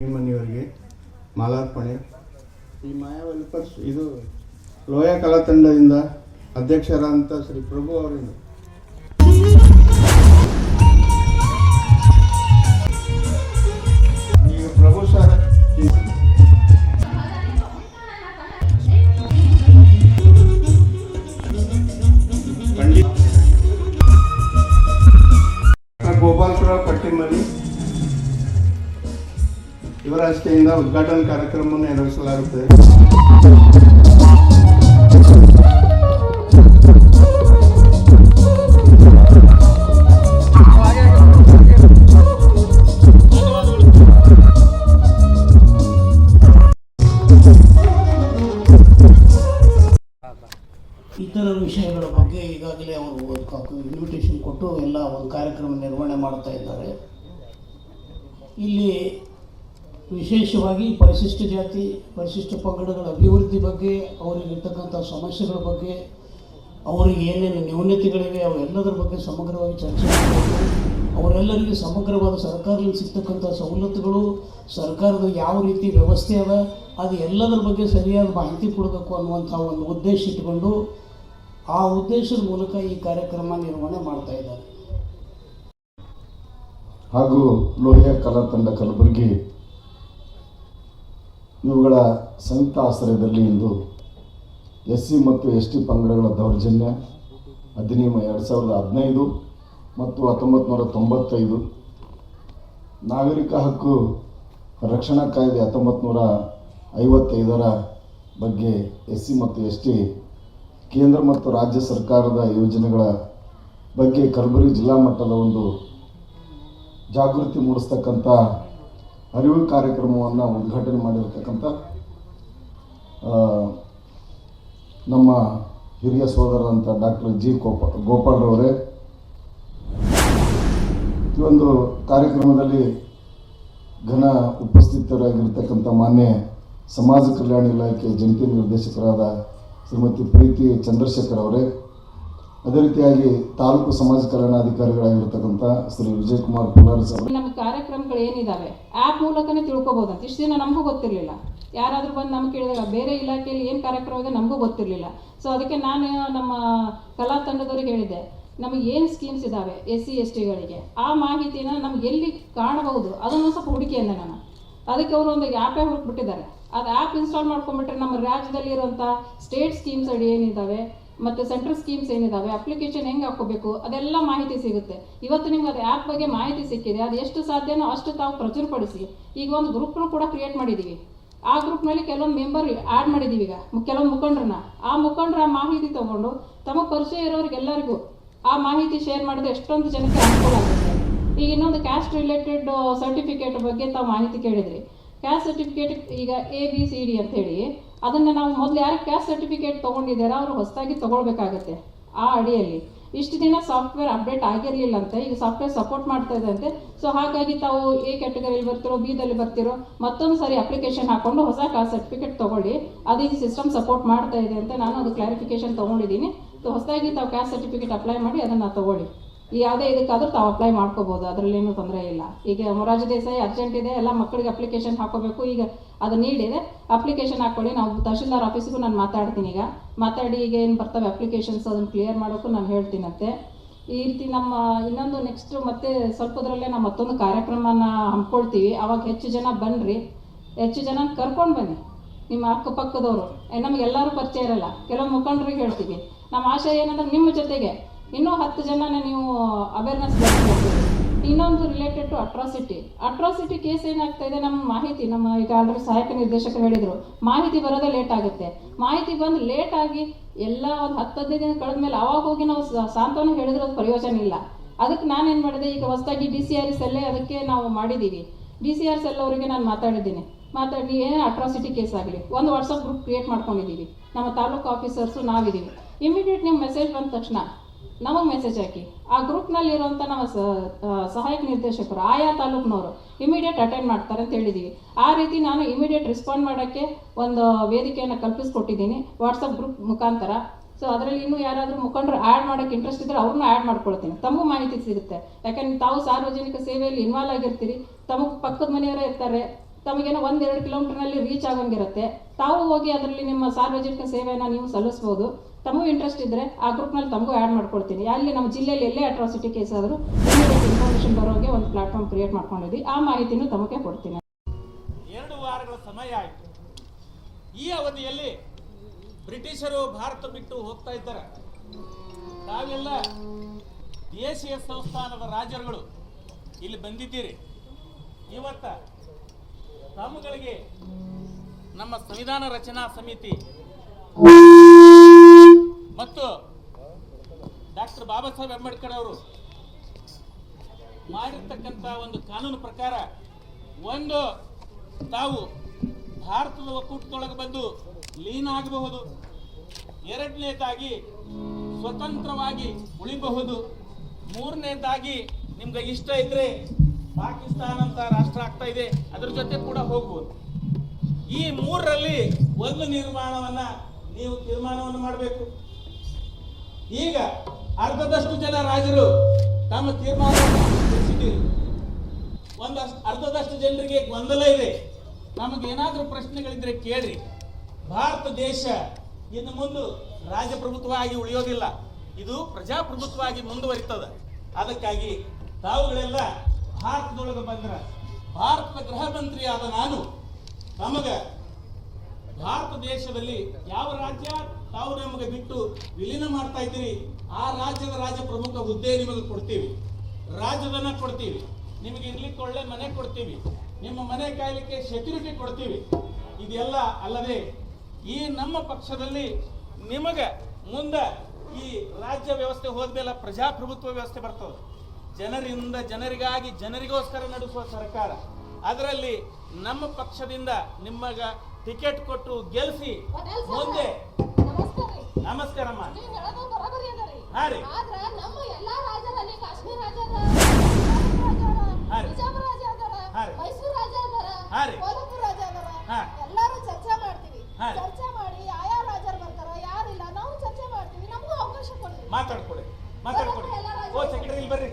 ಮನೆಯವರಿಗೆ ಮಾಲಾರ್ಪಣೆ. ಈ ಮಾಯಾವಲ್ಲಿ ಪರ್ಸ್ ಇದು ಲೋಯ ಕಲಾತಂಡದಿಂದ ಅಧ್ಯಕ್ಷರಾದಂಥ ಶ್ರೀ ಪ್ರಭು ಅವರಿಂದ. ಹಸ್ತೆಯಿಂದ ಉದ್ಘಾಟನಾ ಕಾರ್ಯಕ್ರಮವನ್ನು ನೆರವೇರಿಸಲಾಗುತ್ತದೆ ಇತರ ವಿಷಯಗಳ ಬಗ್ಗೆ ಈಗಾಗಲೇ ಅವರು ಇನ್ವಿಟೇಷನ್ ಕೊಟ್ಟು ಎಲ್ಲ ಒಂದು ಕಾರ್ಯಕ್ರಮ ನಿರ್ವಹಣೆ ಮಾಡ್ತಾ ಇದ್ದಾರೆ. ಇಲ್ಲಿ ವಿಶೇಷವಾಗಿ ಪರಿಶಿಷ್ಟ ಜಾತಿ, ಪರಿಶಿಷ್ಟ ಪಂಗಡಗಳ ಅಭಿವೃದ್ಧಿ ಬಗ್ಗೆ, ಅವರಿಗೆ ಇರ್ತಕ್ಕಂಥ ಸಮಸ್ಯೆಗಳ ಬಗ್ಗೆ, ಅವರಿಗೆ ಏನೇನು ನ್ಯೂನತೆಗಳಿವೆ, ಅವೆಲ್ಲದರ ಬಗ್ಗೆ ಸಮಗ್ರವಾಗಿ ಚರ್ಚೆ ಮಾಡಬೇಕು. ಅವರೆಲ್ಲರಿಗೆ ಸಮಗ್ರವಾದ ಸರ್ಕಾರದಲ್ಲಿ ಸಿಗ್ತಕ್ಕಂಥ ಸವಲತ್ತುಗಳು, ಸರ್ಕಾರದ ಯಾವ ರೀತಿ ವ್ಯವಸ್ಥೆ ಅದ, ಅದು ಎಲ್ಲದರ ಬಗ್ಗೆ ಸರಿಯಾದ ಮಾಹಿತಿ ಕೊಡಬೇಕು ಅನ್ನುವಂಥ ಒಂದು ಉದ್ದೇಶ ಇಟ್ಟುಕೊಂಡು ಆ ಉದ್ದೇಶದ ಮೂಲಕ ಈ ಕಾರ್ಯಕ್ರಮ ನಿರ್ವಹಣೆ ಮಾಡ್ತಾ ಇದ್ದಾರೆ. ಹಾಗೂ ಲೋಹಿಯ ಕಲಾ ತಂಡ ಕಲಬುರಗಿ ಇವುಗಳ ಸಂಯುಕ್ತ ಆಶ್ರಯದಲ್ಲಿ ಇಂದು ಎಸ್ ಸಿ ಮತ್ತು ಎಸ್ ಟಿ ಪಂಗಡಗಳ ದೌರ್ಜನ್ಯ, ಅಧಿನಿಯಮ ಎರಡು ಸಾವಿರದ ಹದಿನೈದು ಮತ್ತು ಹತ್ತೊಂಬತ್ತು ನೂರ ತೊಂಬತ್ತೈದು. ನಾಗರಿಕ ಹಕ್ಕು ರಕ್ಷಣಾ ಕಾಯ್ದೆ ಹತ್ತೊಂಬತ್ತು ನೂರ ಐವತ್ತೈದರ ಬಗ್ಗೆ ಎಸ್ ಸಿ ಮತ್ತು ಎಸ್ ಟಿ ಕೇಂದ್ರ ಮತ್ತು ರಾಜ್ಯ ಸರ್ಕಾರದ ಯೋಜನೆಗಳ ಬಗ್ಗೆ ಕಲಬುರಗಿ ಜಿಲ್ಲಾ ಮಟ್ಟದ ಒಂದು ಜಾಗೃತಿ ಮೂಡಿಸ್ತಕ್ಕಂಥ ಅರಿವು ಕಾರ್ಯಕ್ರಮವನ್ನು ಉದ್ಘಾಟನೆ ಮಾಡಿರ್ತಕ್ಕಂಥ ನಮ್ಮ ಹಿರಿಯ ಸೋದರರಂಥ ಡಾಕ್ಟರ್ ಜಿ ಗೋಪ ಗೋಪಾಲ್ರವರೇ ಈ ಒಂದು ಕಾರ್ಯಕ್ರಮದಲ್ಲಿ ಘನ ಉಪಸ್ಥಿತರಾಗಿರ್ತಕ್ಕಂಥ ಮಾನ್ಯ ಸಮಾಜ ಕಲ್ಯಾಣ ಇಲಾಖೆ ಜಂಟಿ ನಿರ್ದೇಶಕರಾದ ಶ್ರೀಮತಿ ಪ್ರೀತಿ ಚಂದ್ರಶೇಖರ್ ಅವರೇ. ಅದೇ ರೀತಿಯಾಗಿ ತಾಲೂಕು ಸಮಾಜ ಕಲ್ಯಾಣಾಧಿಕಾರಿಗಳಾಗಿರ್ತಕ್ಕಂಥ ಶ್ರೀ ವಿಜಯ್ ಕುಮಾರ್ ಪುಲಾರ್ ಸರ್. ನಮ್ಮ ಕಾರ್ಯಕ್ರಮಗಳು ಏನಿದಾವೆ? ಆಪ್ ಮೂಲಕನೇ ತಿಳ್ಕೊಬೋದಂತ ಇಷ್ಟು ದಿನ ನಮಗೂ ಗೊತ್ತಿರಲಿಲ್ಲ. ಯಾರಾದರೂ ಬಂದು ನಮ್ಗೆ ಕೇಳಿದಾಗ ಬೇರೆ ಇಲಾಖೆಯಲ್ಲಿ ಏನು ಕಾರ್ಯಕ್ರಮ ಇದೆ ನಮಗೂ ಗೊತ್ತಿರಲಿಲ್ಲ. ಸೊ ಅದಕ್ಕೆ ನಾನು ನಮ್ಮ ಕಲಾ ತಂಡದವ್ರಿಗೆ ಹೇಳಿದೆ ನಮಗೆ ಏನು ಸ್ಕೀಮ್ಸ್ ಇದ್ದಾವೆ ಎಸ್ ಸಿ ಎಸ್ ಟಿಗಳಿಗೆ ಆ ಮಾಹಿತಿನ ನಮ್ಗೆ ಎಲ್ಲಿ ಕಾಣಬಹುದು? ಅದನ್ನು ಸ್ವಲ್ಪ ಹುಡುಕಿ ನಾನು. ಅದಕ್ಕೆ ಅವರು ಒಂದು ಆ್ಯಪೇ ಹುಡುಕ್ಬಿಟ್ಟಿದ್ದಾರೆ. ಅದು ಆ್ಯಪ್ ಇನ್ಸ್ಟಾಲ್ ಮಾಡ್ಕೊಂಡ್ಬಿಟ್ರೆ ನಮ್ಮ ರಾಜ್ಯದಲ್ಲಿ ಇರುವಂಥ ಸ್ಟೇಟ್ ಸ್ಕೀಮ್ಸ್ ಅಡಿ ಏನಿದ್ದಾವೆ ಮತ್ತು ಸೆಂಟ್ರಲ್ ಸ್ಕೀಮ್ಸ್ ಏನಿದಾವೆ ಅಪ್ಲಿಕೇಶನ್ ಹೆಂಗೆ ಹಾಕೋಬೇಕು ಅದೆಲ್ಲ ಮಾಹಿತಿ ಸಿಗುತ್ತೆ. ಇವತ್ತು ನಿಮ್ಗೆ ಅದು ಆ್ಯಪ್ ಬಗ್ಗೆ ಮಾಹಿತಿ ಸಿಕ್ಕಿದೆ, ಅದು ಎಷ್ಟು ಸಾಧ್ಯನೋ ಅಷ್ಟು ತಾವು ಪ್ರಚುರಪಡಿಸಿ. ಈಗ ಒಂದು ಗ್ರೂಪ್ನು ಕೂಡ ಕ್ರಿಯೇಟ್ ಮಾಡಿದ್ದೀವಿ ಆ ಗ್ರೂಪ್ನಲ್ಲಿ ಕೆಲವೊಂದು ಮೆಂಬರ್ ಆ್ಯಡ್ ಮಾಡಿದ್ದೀವಿ ಈಗ ಕೆಲವೊಂದು ಮುಖಂಡ್ರನ್ನ. ಆ ಮುಖಂಡರ ಆ ಮಾಹಿತಿ ತಗೊಂಡು ತಮಗೆ ಪರಿಚಯ ಇರೋರಿಗೆಲ್ಲರಿಗೂ ಆ ಮಾಹಿತಿ ಶೇರ್ ಮಾಡಿದ್ರೆ ಎಷ್ಟೊಂದು ಜನಕ್ಕೆ ಅನುಕೂಲ ಆಗುತ್ತೆ. ಈಗ ಇನ್ನೊಂದು ಕ್ಯಾಸ್ಟ್ ರಿಲೇಟೆಡ್ ಸರ್ಟಿಫಿಕೇಟ್ ಬಗ್ಗೆ ತಾವು ಮಾಹಿತಿ ಕೇಳಿದ್ರಿ. ಕ್ಯಾಸ್ಟ್ ಸರ್ಟಿಫಿಕೇಟ್ ಈಗ ಎ ಬಿ ಸಿ ಡಿ ಅಂತ ಹೇಳಿ, ಅದನ್ನು ನಾವು ಮೊದಲು ಯಾರು ಕ್ಯಾಸ್ಟ್ ಸರ್ಟಿಫಿಕೇಟ್ ತೊಗೊಂಡಿದ್ದಾರೋ ಅವರು ಹೊಸದಾಗಿ ತೊಗೊಳ್ಬೇಕಾಗತ್ತೆ ಆ ಅಡಿಯಲ್ಲಿ. ಇಷ್ಟು ದಿನ ಸಾಫ್ಟ್ವೇರ್ ಅಪ್ಡೇಟ್ ಆಗಿರಲಿಲ್ಲ ಅಂತ, ಈಗ ಸಾಫ್ಟ್ವೇರ್ ಸಪೋರ್ಟ್ ಮಾಡ್ತಾ ಇದೆ ಅಂತೆ ಸೊ ಹಾಗಾಗಿ ತಾವು ಎ ಕ್ಯಾಟಗರಿಯಲ್ಲಿ ಬರ್ತಿರೋ ಬಿದಲ್ಲಿ ಬರ್ತಿರೋ, ಮತ್ತೊಂದು ಸಾರಿ ಅಪ್ಲಿಕೇಶನ್ ಹಾಕೊಂಡು ಹೊಸ ಕಾಸ್ಟ್ ಸರ್ಟಿಫಿಕೇಟ್ ತೊಗೊಳ್ಳಿ. ಅದು ಈಗ ಸಿಸ್ಟಮ್ ಸಪೋರ್ಟ್ ಮಾಡ್ತಾ ಇದೆ ಅಂತ ನಾನು ಅದು ಕ್ಲಾರಿಫಿಕೇಶನ್ ತೊಗೊಂಡಿದ್ದೀನಿ. ಸೊ ಹೊಸದಾಗಿ ತಾವು ಕ್ಯಾಸ್ಟ್ ಸರ್ಟಿಫಿಕೇಟ್ ಅಪ್ಲೈ ಮಾಡಿ ಅದನ್ನು ತಗೊಳ್ಳಿ. ಈ ಯಾವುದೇ ಇದಕ್ಕಾದರೂ ತಾವು ಅಪ್ಲೈ ಮಾಡ್ಕೋಬೋದು, ಅದರಲ್ಲೇನು ತೊಂದರೆ ಇಲ್ಲ. ಈಗ ಮೊರಾರ್ಜಿ ದೇಸಾಯಿ ಅರ್ಜೆಂಟ್ ಇದೆ, ಎಲ್ಲ ಮಕ್ಕಳಿಗೆ ಅಪ್ಲಿಕೇಶನ್ ಹಾಕೋಬೇಕು, ಈಗ ಅದು ನೀಡಿದೆ ಅಪ್ಲಿಕೇಶನ್ ಹಾಕ್ಕೊಳ್ಳಿ, ನಾವು ತಹಶೀಲ್ದಾರ್ ಆಫೀಸಿಗೂ ನಾನು ಮಾತಾಡ್ತೀನಿ ಈಗ. ಮಾತಾಡಿ ಈಗ ಏನು ಬರ್ತವೆ ಅಪ್ಲಿಕೇಶನ್ಸ್ ಅದನ್ನು ಕ್ಲಿಯರ್ ಮಾಡೋಕ್ಕೂ ನಾನು ಹೇಳ್ತೀನಂತೆ. ಈ ರೀತಿ ನಮ್ಮ ಇನ್ನೊಂದು ನೆಕ್ಸ್ಟ್ ಮತ್ತೆ ಸ್ವಲ್ಪದರಲ್ಲೇ ನಾವು ಮತ್ತೊಂದು ಕಾರ್ಯಕ್ರಮನ ಹಮ್ಮಿಕೊಳ್ತೀವಿ. ಅವಾಗ ಹೆಚ್ಚು ಜನ ಬನ್ನಿರಿ ಹೆಚ್ಚು ಜನ ಕರ್ಕೊಂಡು ಬನ್ನಿ, ನಿಮ್ಮ ಅಕ್ಕಪಕ್ಕದವರು ನಮಗೆಲ್ಲರೂ ಪರಿಚಯ ಇರಲ್ಲ, ಕೆಲವು ಮುಖಂಡರಿಗೆ ಹೇಳ್ತೀವಿ. ನಮ್ಮ ಆಶಯ ಏನಂದ್ರೆ ನಿಮ್ಮ ಜೊತೆಗೆ. ಇನ್ನೂ ಹತ್ತು ಜನನ ನೀವು ಅವೇರ್ನೆಸ್ ಇನ್ನೊಂದು related to atrocity atrocity case ಏನಾಗ್ತಾ ಇದೆ? ನಮ್ಮ ಮಾಹಿತಿ, ನಮ್ಮ ಈಗ ಆಲ್ರೆಡಿ ಸಹಾಯಕ ನಿರ್ದೇಶಕರು ಹೇಳಿದರು. ಮಾಹಿತಿ ಬರೋದೇ ಲೇಟ್ ಆಗುತ್ತೆ. ಮಾಹಿತಿ ಬಂದು ಲೇಟ್ ಆಗಿ ಎಲ್ಲ ಒಂದು ಹತ್ತು ಹದಿನೈದು ದಿನ ಕಳೆದ ಮೇಲೆ ಅವಾಗ ಹೋಗಿ ನಾವು ಸಾಂತ್ವನ ಹೇಳಿದ್ರೆ ಅದು ಪ್ರಯೋಜನ ಇಲ್ಲ. ಅದಕ್ಕೆ ನಾನೇನು ಮಾಡಿದೆ? ಈಗ ಹೊಸದಾಗಿ ಡಿ ಸಿ ಆರ್ ಸೆಲ್ಲೇ ಅದಕ್ಕೆ ನಾವು ಮಾಡಿದ್ದೀವಿ ಡಿ ಸಿ ಆರ್ ಸೆಲ್ ಅವರಿಗೆ ನಾನು ಮಾತಾಡಿದ್ದೀನಿ. ಮಾತಾಡಿ, ಏನೇ ಅಟ್ರಾಸಿಟಿ ಕೇಸ್ ಆಗಲಿ, ಒಂದು ವಾಟ್ಸಪ್ ಗ್ರೂಪ್ ಕ್ರಿಯೇಟ್ ಮಾಡ್ಕೊಂಡಿದ್ದೀವಿ ನಮ್ಮ ತಾಲೂಕು ಆಫೀಸರ್ಸು ನಾವಿದ್ದೀವಿ ಇಮಿಡಿಯೇಟ್ ನಿಮ್ಮ ಮೆಸೇಜ್ ಬಂದ ತಕ್ಷಣ ನಮಗೆ ಮೆಸೇಜ್ ಹಾಕಿ. ಆ ಗ್ರೂಪ್ನಲ್ಲಿ ಇರುವಂಥ ನಮ್ಮ ಸಹಾಯಕ ನಿರ್ದೇಶಕರು, ಆಯಾ ತಾಲೂಕಿನವರು ಇಮಿಡಿಯೇಟ್ ಅಟೆಂಡ್ ಮಾಡ್ತಾರೆ ಅಂತ ಹೇಳಿದ್ದೀವಿ ಆ ರೀತಿ ನಾನು ಇಮಿಡಿಯೇಟ್ ರೆಸ್ಪಾಂಡ್ ಮಾಡೋಕ್ಕೆ ಒಂದು ವೇದಿಕೆಯನ್ನು ಕಲ್ಪಿಸ್ಕೊಟ್ಟಿದ್ದೀನಿ. ವಾಟ್ಸಪ್ ಗ್ರೂಪ್ ಮುಖಾಂತರ. ಸೊ ಅದರಲ್ಲಿ ಇನ್ನೂ ಯಾರಾದರೂ ಮುಖಂಡರು ಆ್ಯಡ್ ಮಾಡೋಕ್ಕೆ ಇಂಟ್ರೆಸ್ಟ್ ಇದ್ದರೆ ಅವ್ರನ್ನೂ ಆ್ಯಡ್ ಮಾಡ್ಕೊಳ್ತೀನಿ. ತಮಗೂ ಮಾಹಿತಿ ಸಿಗುತ್ತೆ. ಯಾಕಂದ್ರೆ ತಾವು ಸಾರ್ವಜನಿಕ ಸೇವೆಯಲ್ಲಿ ಇನ್ವಾಲ್ವ್ ಆಗಿರ್ತೀರಿ. ತಮಗೆ ಪಕ್ಕದ ಮನೆಯವರೇ ಇರ್ತಾರೆ. ತಮಗೇನೋ ಒಂದೆರಡು ಕಿಲೋಮೀಟರ್ನಲ್ಲಿ ರೀಚ್ ಆಗೋಂಗಿರುತ್ತೆ. ತಾವು ಹೋಗಿ ಅದರಲ್ಲಿ ನಿಮ್ಮ ಸಾರ್ವಜನಿಕ ಸೇವೆಯನ್ನು ನೀವು ಸಲ್ಲಿಸ್ಬೋದು. ತಮಗೂ ಇಂಟ್ರೆಸ್ಟ್ ಇದ್ದರೆ ಆ ಗ್ರೂಪ್ನಲ್ಲಿ ತಮಗೂ ಆ್ಯಡ್ ಮಾಡ್ಕೊಳ್ತೀನಿ ಅಲ್ಲಿ ನಮ್ಮ ಜಿಲ್ಲೆಯಲ್ಲಿ ಎಲ್ಲೇ ಅಟ್ರಾಸಿಟಿ ಕೇಸ್ ಆದರೂ ಇನ್ಫಾರ್ಮೇಷನ್ ಬರೋಗೆ ಒಂದು ಪ್ಲಾಟ್ಫಾರ್ಮ್ ಕ್ರಿಯೇಟ್ ಮಾಡ್ಕೊಂಡಿದ್ವಿ. ಆ ಮಾಹಿತಿನೂ ತಮಗೆ ಕೊಡ್ತೀನಿ. ಎರಡು ವಾರಗಳ ಸಮಯ ಆಯಿತು. ಈ ಅವಧಿಯಲ್ಲಿ ಬ್ರಿಟಿಷರು ಭಾರತ ಬಿಟ್ಟು ಹೋಗ್ತಾ ಇದ್ದಾರೆ. ತಾವೆಲ್ಲ ದೇಶೀಯ ಸಂಸ್ಥಾನದ ರಾಜರುಗಳು ಇಲ್ಲಿ ಬಂದಿದ್ದೀರಿ. ಇವತ್ತ ತಮ್ಮಗಳಿಗೆ ನಮ್ಮ ಸಂವಿಧಾನ ರಚನಾ ಸಮಿತಿ ಸಾಹೇಬ್ ಅಂಬೇಡ್ಕರ್ ಅವರು ಮಾಡಿರ್ತಕ್ಕಂಥ ಒಂದು ಕಾನೂನು ಪ್ರಕಾರ ಒಂದು ತಾವು ಭಾರತದ ಒಕ್ಕೂಟದೊಳಗೆ ಬಂದು ಲೀನ ಆಗಬಹುದು, ಎರಡನೇದಾಗಿ ಸ್ವತಂತ್ರವಾಗಿ ಉಳಿಬಹುದು, ಮೂರನೇದಾಗಿ ನಿಮ್ಗೆ ಇಷ್ಟ ಇದ್ರೆ ಪಾಕಿಸ್ತಾನ ಅಂತ ರಾಷ್ಟ್ರ ಆಗ್ತಾ ಇದೆ, ಅದ್ರ ಜೊತೆ ಕೂಡ ಹೋಗ್ಬೋದು. ಈ ಮೂರರಲ್ಲಿ ಒಂದು ನಿರ್ಮಾಣವನ್ನ ನೀವು ತೀರ್ಮಾನವನ್ನು ಮಾಡಬೇಕು. ಈಗ ಅರ್ಧದಷ್ಟು ಜನ ರಾಜರು ತಮ್ಮ ತೀರ್ಮಾನ ತಿಳಿಸಿದ್ದೀರಿ ಒಂದಷ್ಟು ಅರ್ಧದಷ್ಟು ಜನರಿಗೆ ಗೊಂದಲ ಇದೆ. ನಮಗೇನಾದರೂ ಪ್ರಶ್ನೆಗಳಿದ್ರೆ ಕೇಳ್ರಿ. ಭಾರತ ದೇಶ ಇನ್ನು ಮುಂದೆ ರಾಜಪ್ರಭುತ್ವವಾಗಿ ಉಳಿಯೋದಿಲ್ಲ. ಇದು ಪ್ರಜಾಪ್ರಭುತ್ವವಾಗಿ ಮುಂದುವರಿತದ. ಅದಕ್ಕಾಗಿ ತಾವುಗಳೆಲ್ಲ ಭಾರತದೊಳಗೆ ಬಂದ್ರ ಭಾರತದ ಗೃಹ ಮಂತ್ರಿ ಆದ ನಾನು. ನಮಗ ಭಾರತ ದೇಶದಲ್ಲಿ ಯಾವ ರಾಜ್ಯ ತಾವು ನಮಗೆ ಬಿಟ್ಟು ವಿಲೀನ ಮಾಡ್ತಾ ಇದ್ದೀರಿ, ಆ ರಾಜ್ಯದ ರಾಜ್ಯ ಪ್ರಮುಖ ಹುದ್ದೆ ನಿಮಗೆ ಕೊಡ್ತೀವಿ. ರಾಜ್ಯದನ್ನ ಕೊಡ್ತೀವಿ. ನಿಮಗೆ ಇರ್ಲಿಕ್ಕೆ ಒಳ್ಳೆ ಮನೆ ಕೊಡ್ತೀವಿ. ನಿಮ್ಮ ಮನೆ ಕಾಯಲಿಕ್ಕೆ ಸೆಕ್ಯೂರಿಟಿ ಕೊಡ್ತೀವಿ. ಇದೆಲ್ಲ ಅಲ್ಲದೆ ಈ ನಮ್ಮ ಪಕ್ಷದಲ್ಲಿ ನಿಮಗೆ ಮುಂದೆ ಈ ರಾಜ್ಯ ವ್ಯವಸ್ಥೆ ಹೋದ್ಮೇಲೆ ಪ್ರಜಾಪ್ರಭುತ್ವ ವ್ಯವಸ್ಥೆ ಬರ್ತದೆ. ಜನರಿಂದ ಜನರಿಗಾಗಿ ಜನರಿಗೋಸ್ಕರ ನಡೆಸುವ ಸರ್ಕಾರ. ಅದರಲ್ಲಿ ನಮ್ಮ ಪಕ್ಷದಿಂದ ನಿಮ್ಮಗ ಟಿಕೆಟ್ ಕೊಟ್ಟು ಗೆಲ್ಸಿ ಮುಂದೆ. ನಮಸ್ಕಾರಮ್ಮ. ಹಾ ರೀ. ಹಾ ರೀ. ಹಾ. ಎಲ್ಲಾರು ಚರ್ಚೆ ಮಾಡ್ತೀವಿ. ಚರ್ಚೆ ಮಾಡಿ ಆಯಾ ರಾಜರು ಬರ್ತಾರ ಯಾರಿಲ್ಲ ನಾವು ಚರ್ಚೆ ಮಾಡ್ತೀವಿ. ನಮಗೂ ಅವಕಾಶ ಕೊಡಿ. ಮಾತಾಡ್ಕೊಡಿ. ಮಾತಾಡ್ಕೊಡಿ. ಓ ಸೆಕ್ರೆಟರಿ ಇಲ್ಲಿ ಬರ್ರಿ.